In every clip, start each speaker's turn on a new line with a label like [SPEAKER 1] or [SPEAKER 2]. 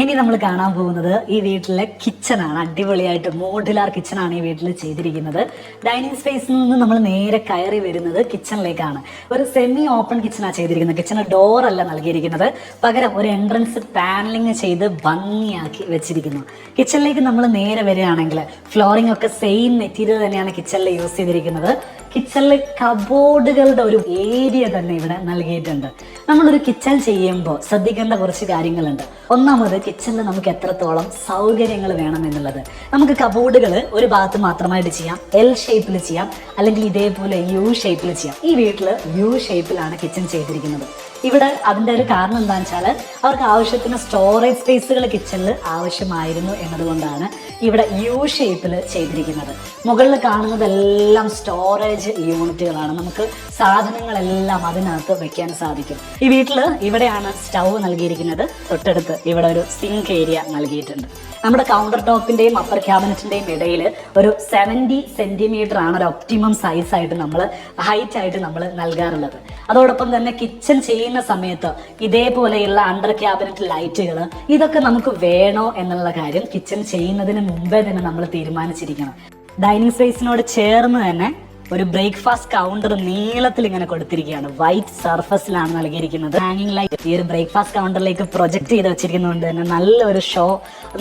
[SPEAKER 1] ഇനി നമ്മൾ കാണാൻ പോകുന്നത് ഈ വീട്ടിലെ കിച്ചണാണ് അടിപൊളിയായിട്ട് മോഡുലാർ കിച്ചണാണ് ഈ വീട്ടിൽ ചെയ്തിരിക്കുന്നത്. ഡൈനിങ് സ്പേസിൽ നിന്ന് നമ്മൾ നേരെ കയറി വരുന്നത് കിച്ചണിലേക്കാണ്. ഒരു സെമി ഓപ്പൺ കിച്ചണാണ് ചെയ്തിരിക്കുന്നത്. കിച്ചണ് ഡോർ അല്ല നൽകിയിരിക്കുന്നത്. പകരം ഒരു എൻട്രൻസ് പാനലിങ് ചെയ്ത് ഭംഗിയാക്കി വെച്ചിരിക്കുന്നു. കിച്ചണിലേക്ക് നമ്മൾ നേരെ വരികയാണെങ്കിൽ ഫ്ലോറിംഗ് ഒക്കെ സെയിം മെറ്റീരിയൽ തന്നെയാണ് കിച്ചണിൽ യൂസ് ചെയ്തിരിക്കുന്നത്. കിച്ചണിലെ കബോർഡുകളുടെ ഒരു ഏരിയ തന്നെ ഇവിടെ നൽകിയിട്ടുണ്ട്. നമ്മളൊരു കിച്ചൺ ചെയ്യുമ്പോൾ ശ്രദ്ധിക്കേണ്ട കുറച്ച് കാര്യങ്ങളുണ്ട്. ഒന്നാമത് കിച്ചണിൽ നമുക്ക് എത്രത്തോളം സൗകര്യങ്ങൾ വേണം എന്നുള്ളത്. നമുക്ക് കബോർഡുകൾ ഒരു ഭാഗത്ത് മാത്രമായിട്ട് ചെയ്യാം. എൽ ഷേപ്പിൽ ചെയ്യാം. അല്ലെങ്കിൽ ഇതേപോലെ യു ഷേപ്പിൽ ചെയ്യാം. ഈ വീട്ടിൽ യു ഷേപ്പിലാണ് കിച്ചൺ ചെയ്തിരിക്കുന്നത്. ഇവിടെ അതിന്റെ ഒരു കാരണം എന്താണെന്ന് വെച്ചാൽ അവർക്ക് ആവശ്യത്തിന് സ്റ്റോറേജ് സ്പേസുകൾ കിച്ചണിൽ ആവശ്യമായിരുന്നു എന്നതുകൊണ്ടാണ് ഇവിടെ യു ഷേപ്പിൽ ചെയ്തിരിക്കുന്നത്. മുകളിൽ കാണുന്നതെല്ലാം സ്റ്റോറേജ് യൂണിറ്റുകളാണ് നമുക്ക് സാധനങ്ങളെല്ലാം അതിനകത്ത് വെക്കാൻ സാധിക്കും. ഈ വീട്ടിൽ ഇവിടെയാണ് സ്റ്റൗ നൽകിയിരിക്കുന്നത്. തൊട്ടടുത്ത് ഇവിടെ ഒരു സിങ്ക് ഏരിയ നൽകിയിട്ടുണ്ട്. നമ്മുടെ കൗണ്ടർ ടോപ്പിന്റെയും അപ്പർ ക്യാബിനറ്റിന്റെയും ഇടയിൽ ഒരു സെവന്റി സെന്റിമീറ്റർ ആണ് ഒരു ഒപ്റ്റിമം സൈസ് ആയിട്ട് നമ്മൾ ഹൈറ്റ് ആയിട്ട് നമ്മൾ നൽകാറുള്ളത്. അതോടൊപ്പം തന്നെ കിച്ചൺ ചെയ്യുന്ന സമയത്ത് ഇതേപോലെയുള്ള അണ്ടർ ക്യാബിനറ്റ് ലൈറ്റുകൾ ഇതൊക്കെ നമുക്ക് വേണോ എന്നുള്ള കാര്യം കിച്ചൺ ചെയ്യുന്നതിന് മുമ്പേ തന്നെ നമ്മൾ തീരുമാനിച്ചിരിക്കണം. ഡൈനിങ് സ്പേസിനോട് ചേർന്ന് തന്നെ ഒരു ബ്രേക്ക്ഫാസ്റ്റ് കൗണ്ടർ നീളത്തിൽ ഇങ്ങനെ കൊടുത്തിരിക്കുകയാണ്. വൈറ്റ് സർഫസിലാണ് നൽകിയിരിക്കുന്നത്. ഹാങ്ങിങ് ലൈറ്റ് ഈ ഒരു ബ്രേക്ക്ഫാസ്റ്റ് കൗണ്ടറിലേക്ക് പ്രൊജക്ട് ചെയ്ത് വെച്ചിരിക്കുന്നതുകൊണ്ട് തന്നെ നല്ലൊരു ഷോ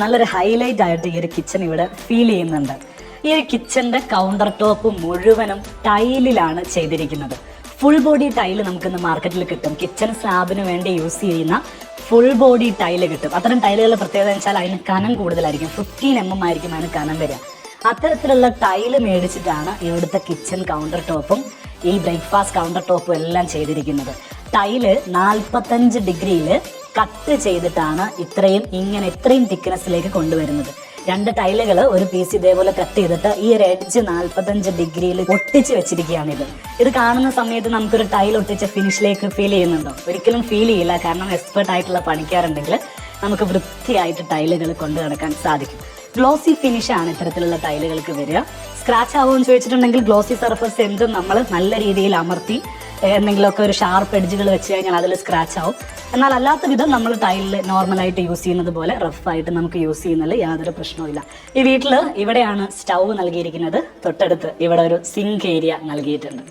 [SPEAKER 1] നല്ലൊരു ഹൈലൈറ്റ് ആയിട്ട് ഈ ഒരു കിച്ചൺ ഇവിടെ ഫീൽ ചെയ്യുന്നുണ്ട്. ഈ ഒരു കിച്ചന്റെ കൗണ്ടർ ടോപ്പ് മുഴുവനും ടൈലിലാണ് ചെയ്തിരിക്കുന്നത്. ഫുൾ ബോഡി ടൈൽ നമുക്കിന്ന് മാർക്കറ്റിൽ കിട്ടും. കിച്ചൺ സ്ലാബിന് വേണ്ടി യൂസ് ചെയ്യുന്ന ഫുൾ ബോഡി ടൈൽ കിട്ടും. അത്തരം ടൈലുകളുടെ പ്രത്യേകത വെച്ചാൽ അതിന് കനം കൂടുതലായിരിക്കും. ഫിഫ്റ്റീൻ എം എം ആയിരിക്കും അതിന് കനം വരിക. അത്തരത്തിലുള്ള ടൈൽ മേടിച്ചിട്ടാണ് ഇവിടുത്തെ കിച്ചൺ കൗണ്ടർ ടോപ്പും ഈ ബ്രേക്ക്ഫാസ്റ്റ് കൗണ്ടർ ടോപ്പും എല്ലാം ചെയ്തിരിക്കുന്നത്. ടൈൽ നാൽപ്പത്തഞ്ച് ഡിഗ്രിയിൽ കട്ട് ചെയ്തിട്ടാണ് ഇത്രയും ഇങ്ങനെ ഇത്രയും തിക്നെസ്സിലേക്ക് കൊണ്ടുവരുന്നത്. രണ്ട് ടൈലുകൾ ഒരു പീസ് ഇതേപോലെ കട്ട് ചെയ്തിട്ട് ഈ ഒരു എഡ്ജ് നാൽപ്പത്തഞ്ച് ഡിഗ്രിയിൽ ഒട്ടിച്ച് വെച്ചിരിക്കുകയാണ് ഇത് ഇത് കാണുന്ന സമയത്ത് നമുക്കൊരു ടൈൽ ഒട്ടിച്ച ഫിനിഷിലേക്ക് ഫീൽ ചെയ്യുന്നുണ്ടോ? ഒരിക്കലും ഫീൽ ചെയ്യില്ല. കാരണം എക്സ്പെർട്ട് ആയിട്ടുള്ള പണിക്കാരുണ്ടെങ്കിൽ നമുക്ക് വൃത്തിയായിട്ട് ടൈലുകൾ കൊണ്ടു നടക്കാൻ സാധിക്കും. ഗ്ലോസി ഫിനിഷാണ് ഇത്തരത്തിലുള്ള ടൈലുകൾക്ക് വരിക. സ്ക്രാച്ച് ആവുമെന്ന് ചോദിച്ചിട്ടുണ്ടെങ്കിൽ ഗ്ലോസി സർഫസ് എന്തും നമ്മൾ നല്ല രീതിയിൽ അമർത്തി എന്തെങ്കിലുമൊക്കെ ഒരു ഷാർപ്പ് എഡ്ജുകൾ വെച്ച് കഴിഞ്ഞാൽ അതിൽ സ്ക്രാച്ച് ആവും. എന്നാൽ അല്ലാത്ത വിധം നമ്മൾ ടൈലിൽ നോർമലായിട്ട് യൂസ് ചെയ്യുന്നത് പോലെ റഫായിട്ട് നമുക്ക് യൂസ് ചെയ്യുന്നതിൽ യാതൊരു പ്രശ്നവുമില്ല ഈ വീട്ടിൽ ഇവിടെയാണ് സ്റ്റൗ നൽകിയിരിക്കുന്നത്. തൊട്ടടുത്ത് ഇവിടെ ഒരു സിങ്ക് ഏരിയ നൽകിയിട്ടുണ്ട്.